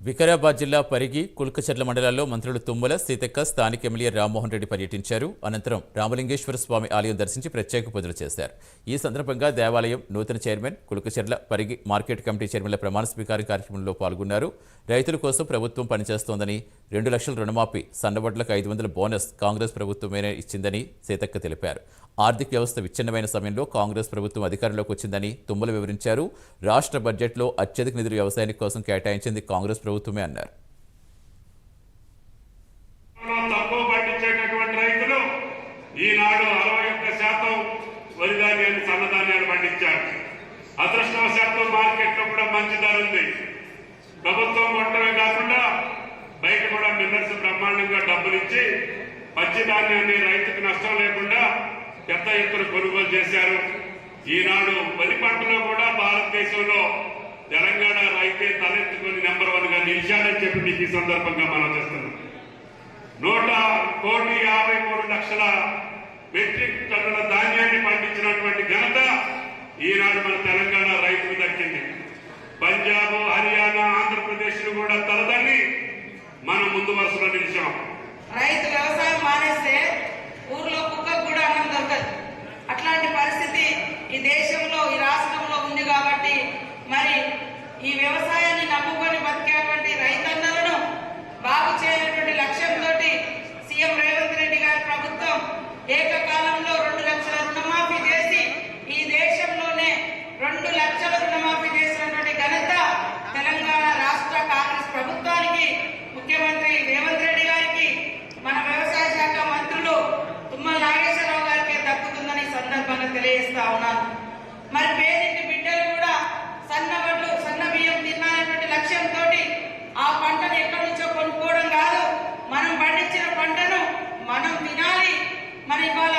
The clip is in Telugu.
వికారాబాద్ జిల్లా పరిగి కుల్కచర్ల మండలాల్లో మంత్రులు తుమ్మల సీతక్క స్థానిక ఎమ్మెల్యే రామ్మోహన్ రెడ్డి పర్యటించారు. అనంతరం రామలింగేశ్వర స్వామి ఆలయం దర్శించి ప్రత్యేక పూజలు చేశారు. ఈ సందర్భంగా దేవాలయం నూతన chairman Kulkacharla Parigi market committee చైర్మన్ల ప్రమాణ స్వీకారం కార్యక్రమంలో పాల్గొన్నారు. రైతుల కోసం ప్రభుత్వం పనిచేస్తోందని రెండు లక్షల రుణమాఫీ సన్నబడ్లకు ఐదు వందల బోనస్ కాంగ్రెస్ ప్రభుత్వమేనే ఇచ్చిందని సీతక్క తెలిపారు. ఆర్థిక వ్యవస్థ విచ్ఛిన్నమైన సమయంలో కాంగ్రెస్ ప్రభుత్వం అధికారంలోకి వచ్చిందని తుమ్మలు వివరించారు. రాష్ట్ర బడ్జెట్లో అత్యధిక నిధులు వ్యవసాయం కోసం కేటాయించింది కాంగ్రెస్ ప్రభుత్వమే అన్నారు. ఈనాడు అరవై ఒక్క శాతం వరి ధాన్యాన్ని సన్నధాన్యాలు పండించారు. అదృష్టవశాత్తు మార్కెట్లో కూడా మంచి ధర ఉంది. డబ్బులు ఇచ్చి పచ్చి ధాన్యాన్ని రైతుకు నష్టం లేకుండా పెద్ద ఎత్తున కొనుగోలు చేశారు. ఈనాడు వరి పంటలో కూడా భారతదేశంలో తెలంగాణ రైతే తలెత్తుకుని నెంబర్ వన్గా నిలిచాడని చెప్పి మీకు ఈ సందర్భంగా మనం చేస్తున్నాం. నూట కోటి యాభై మూడు లక్షల మెట్రిక్ టన్నుల ధాన్యాన్ని పండించినటువంటి ఘనత ఈనాడు మన తెలంగాణ రైతుకు దక్కింది. పంజాబ్ హర్యానా ఆంధ్రప్రదేశ్ కూడా తలదన్ని మనం ముందు వరుసలో నిలిచాం. రైతు వ్యవసాయం మానేస్తే ఊర్లో కుక్కకు కూడా అన్నం దొరకదు. అట్లాంటి పరిస్థితి ఈ దేశంలో ఈ రాష్ట్రంలో ఉంది కాబట్టి మరి ఈ వ్యవసాయ నమ్ముకొని బతికేటువంటి రైతన్నలను బాగు చేయాలనేటువంటి లక్ష్యంతో సీఎం రేవంత్ రెడ్డి గారి ప్రభుత్వం ఏకకాలంలో రెండు లక్షల రుణమాఫీ చేసి ఈ దేశంలోనే రెండు లక్షల రుణమాఫీ చేసినటువంటి ఘనత తెలంగాణ రాష్ట్ర కాంగ్రెస్ ప్రభుత్వానికి ముఖ్యమంత్రి రేవంత్ రెడ్డి గారికి మన వ్యవసాయ శాఖ మంత్రులు తుమ్మల నాగేశ్వరరావు గారికి దక్కుతుందని ఈ సందర్భంగా తెలియజేస్తా ఉన్నాను మరి పేదింటి బిడ్డలు కూడా సన్న వడ్లు సన్న బియ్యం తినాలనేటువంటి లక్ష్యంతో ఆ పంటను ఎక్కడి నుంచో కొనుక్కోవడం కాదు. మనం పండించిన పంటను మనం తినాలి. మరి ఇవాళ